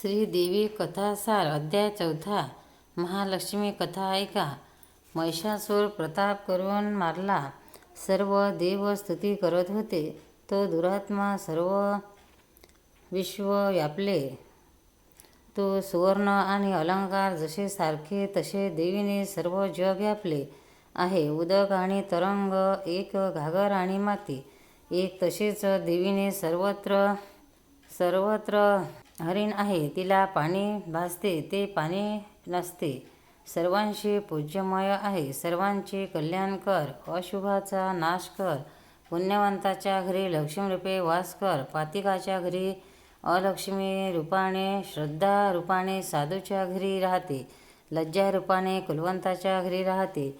श्रीदेवी कथासार अध्याय चौथा महालक्ष्मी कथा ऐका. महिषासूर प्रताप करून मारला. सर्व देव स्तुती करत होते. तो दुरात्मा सर्व विश्व व्यापले. तो सुवर्ण आणि अलंकार जसे सारखे तसे देवीने सर्व जग व्यापले आहे. उदक आणि तरंग एक घागर आणि माती. एक तसेच देवीने सर्वत्र सर्वत्र हरिण आहे तिला पाणी भासते ते पाणी नसते. सर्वांशी पूज्यमय आहे सर्वांचे कल्याण कर अशुभाचा नाश कर. पुण्यवंताच्या घरी लक्ष्मीरूपे वास कर पातिकाच्या घरी अलक्ष्मी रूपाने श्रद्धा रूपाने साधूच्या घरी राहते लज्जा रूपाने कुलवंताच्या घरी राहते.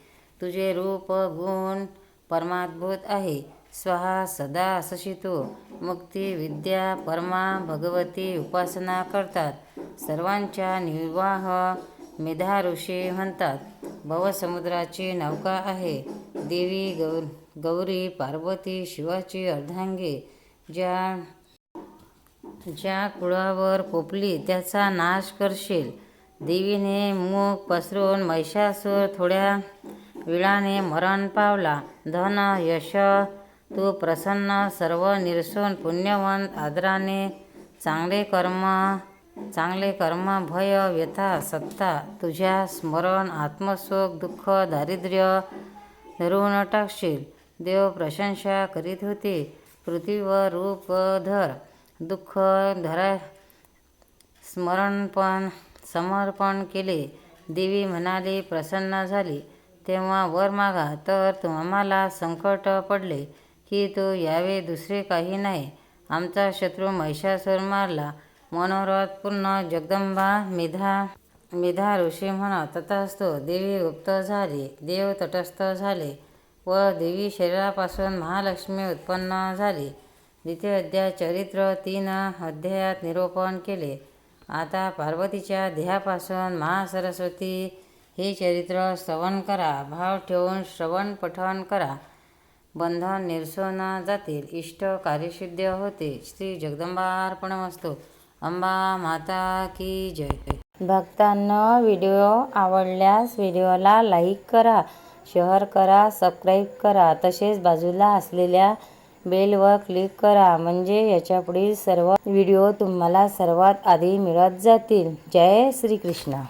तुझे रूप गुण परमाद्भूत आहे. स्वाहा सदा असशितो मुक्ती विद्या परमा भगवती उपासना करतात. सर्वांच्या निर्वाह मेधा ऋषी म्हणतात भवसमुद्राची नौका आहे. देवी गौ गौरी पार्वती शिवाची अर्धांगी. ज्या ज्या कुळावर पोपली त्याचा नाश करशील. देवीने मूग पसरून महिषासूर थोड्या वेळाने मरण पावला. धन यश तू प्रसन्न सर्व निरसून पुण्यवंत आदराने चांगले कर्म चांगले कर्म भय व्यथा सत्ता तुझ्या स्मरण आत्मसुख दुःख दारिद्र्य धरून टाकशील. देव प्रशंसा करीत होते. पृथ्वीवर रूप धर. दुःख धरा स्मरणपण समर्पण केले. देवी म्हणाली प्रसन्न झाली. तेव्हा वर मागा. तर तुम्हाला संकट पडले. की तो यावे दुसरे काही नाही. आमचा शत्रू महिषासूर मारला. मनोरथ पूर्ण जगदंबा मेधा मेधा ऋषी म्हणा तथास्तो देवी गुप्त झाली देव तटस्थ झाले व देवी शरीरापासून महालक्ष्मी उत्पन्न झाली. द्वितीय अध्याय चरित्र तीन अध्यायात निरूपण केले. आता पार्वतीच्या देहापासून महासरस्वती हे चरित्र श्रवण करा भाव ठेवून श्रवण पठण करा. बंधन निरसून जातील इष्ट कार्यसिद्ध होते. श्री जगदंबार्पणमस्तू अंबा माता की जय. भक्तांना व्हिडिओ आवडल्यास व्हिडिओला लाईक करा शेअर करा सबस्क्राईब करा. तसेच बाजूला असलेल्या बेलवर क्लिक करा म्हणजे याच्या पुढील सर्व व्हिडिओ तुम्हाला सर्वात आधी मिळत जातील. जय श्रीकृष्ण.